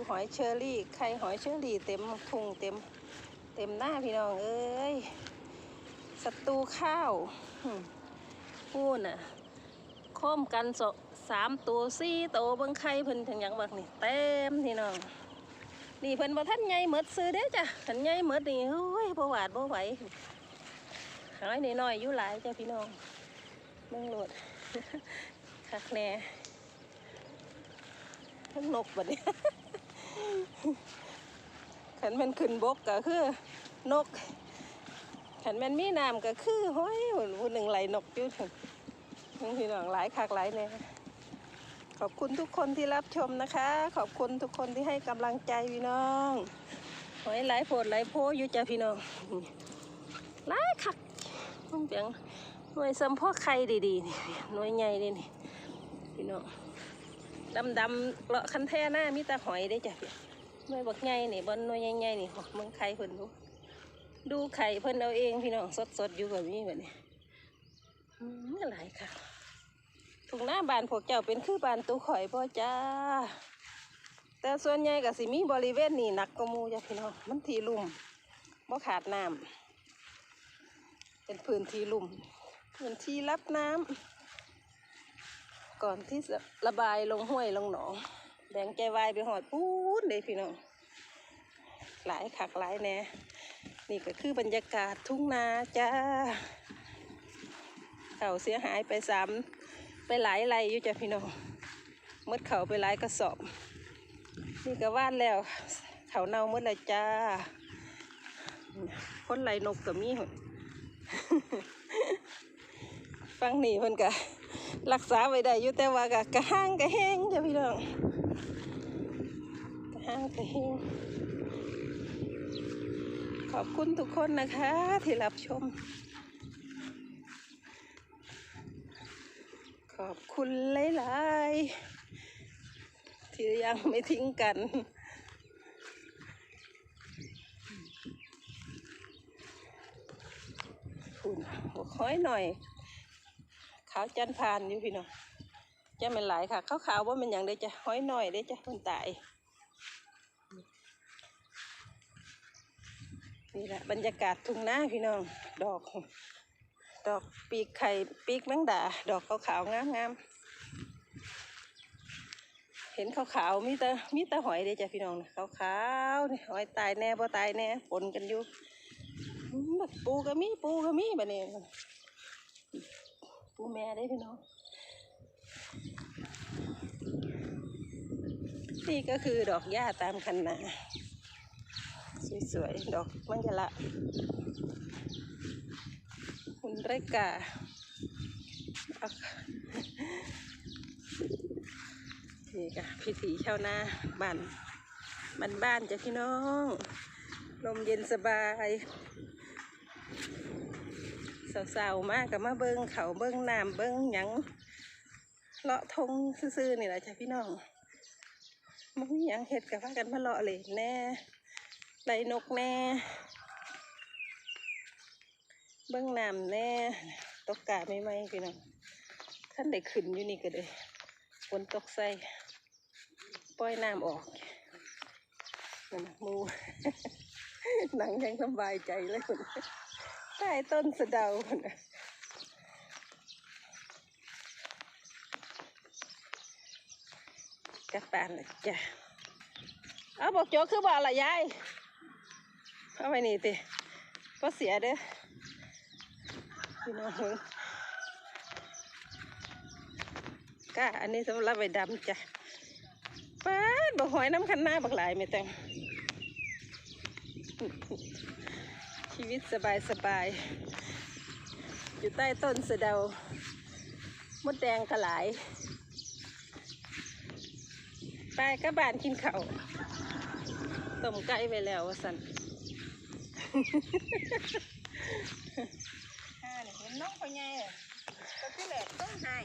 ดูหอยเชอรี่ไข่หอยเชอรี่เต็มทุ่งเต็มเต็มหน้าพี่น้องเอ้ยศัตรูข้าวพูดน่ะโค้มกันสสามตัวสี่ตัวเบิ่งไข่เพิ่นถึงหยังบักนี่เต็มพี่น้องนี่เพิ่นบ่ทันใหญ่หมดซื้อเด้จ้ะทันใหญ่หมดนี่โอ้ยบ่หวาดบ่ไหวหายน้อยๆอยู่หลายจ้ะพี่น้องเบิ่งโลดคักแน่ทั้งนกบัดนี้ ขันมันขึ้นบกก็คือนกขันมันมีน้ำก็คือห้อยผู้หนึ่งไหลนกอยู่ถึงทั้งพี่น้องหลายคักหลายแน่ขอบคุณทุกคนที่รับชมนะคะ ขอบคุณทุกคนที่ให้กำลังใจพี่น้องหอยหลายโพดหลายโพอยู่จ้ะพี่น้องหลายคักต้องเปียงหน่วยซ้ำพ่อไข่ดีๆนี่หน่วยใหญ่เลยนี่พี่น้อง ดำดำเลาะคันแท่หน้ามีแต่หอยได้จ้ะพี่หน่วยบักใหญ่นี่บนหน่วยใหญ่ๆนี่เมืองไข่เพิ่นดูดูไข่เพิ่นเอาเองพี่น้องสดๆอยู่แบบนี้แบบนี้อืมหลายค่ะถุงหน้าบานพวกเจ้าเป็นคือบานตู้ข่อยพ่อจ้า แต่ส่วนใหญ่ก็สิมีบริเวณนี่หนักกว่ามูจ้ะพี่น้องมันทีลุ่มบ่ขาดน้ำเป็นพื้นที่ลุ่มพื้นที่รับน้ำ ก่อนที่จะระบายลงห้วยลงหนองแบงใจวายไปหอดปูนเลยพี่น้อง หลายขักหลายแน่นี่ก็คือบรรยากาศทุ่งนาจ้าเขาเสียหายไปสามไปหลายไรอยู่จ้ะพี่น้องมดเขาไปหลายกระสอบ นี่ก็ว่านแล้ว เขาเน่ามดแล้วจ้า คนไหลนกกับมีหนฟังนี่เพิ่นก็ รักษาไว้ได้อยู่แต่ว่าก็กระห้างกระแห้งจ้ะพี่น้องกระห้างกระแห้งขอบคุณทุกคนนะคะ ที่รับชม ขอบคุณหลายๆที่ยังไม่ทิ้งกันคุณหัวค้อยหน่อยาวจันพานอยู่พี่น้องจะเป็นหลายค่ะขาวขาวว่ามันอย่างเดียวจะห้อยหน่อยเด้จะคนตายนี่แหละบรรยากาศทุ่งนาพี่น้อง ดอก ดอกปีกไข่ปีกแมงดา ดอกขาวขาวๆงามงามๆเห็นขาวขาวๆมีแต่มีแต่หอยเด้จ้ะพี่น้องขาวขาวๆนี่หอยตายแน่พอตายแน่ปนกันอยู่อื้อบักปูก็มีปูก็มีแบบนี้ ปูแม่ได้พี่น้องนี่ก็คือดอกหญ้าตามคันนาสวยๆ ดอกมังกละหุ่นไรกานี่ค่ะพิธีชาวนาบ้านบ้านบ้านจ้ะพี่น้อง ลมเย็นสบาย สาวๆมากกับมาเบิ้งเขาเบิ้งน้ำเบิ้งหยังเลาะทงซื่อๆนี่แหละจ้ะพี่น้องมันมีหยังเห็ดกับพากันมาเลาะเลยแน่ไล่นกแน่เบิ้งน้ำแน่ตกกาไม่ไหมพี่น้องท่านได้ขึ้นอยู่นี่ก็เลยฝนตกใส่ปล่อยน้ำออกนั่นมู หนังยังสบายใจเลยพุ่น ใต้ต้นสะเดาคนนะกลับบ้านเลยจ้ะเอาบอกโจคือบอกละยายเอาไปนี่ติก็เสียเด้อพี่น้องอ้ยก้าอันนี้สำหรับไปดำจ้ะป้าดบอกหอยน้ำคันหน้าบักหลายไม่แต่ง ชีวิตสบายสบายๆอยู่ใต้ต้นสะเดามดแดงกระหลาย ไปก็บ้านกินเข้าต้มไก่ไปแล้วสันอ่าเนี่ยเห็นน้องพ่อใหญ่ก็คือแหลกต้องให้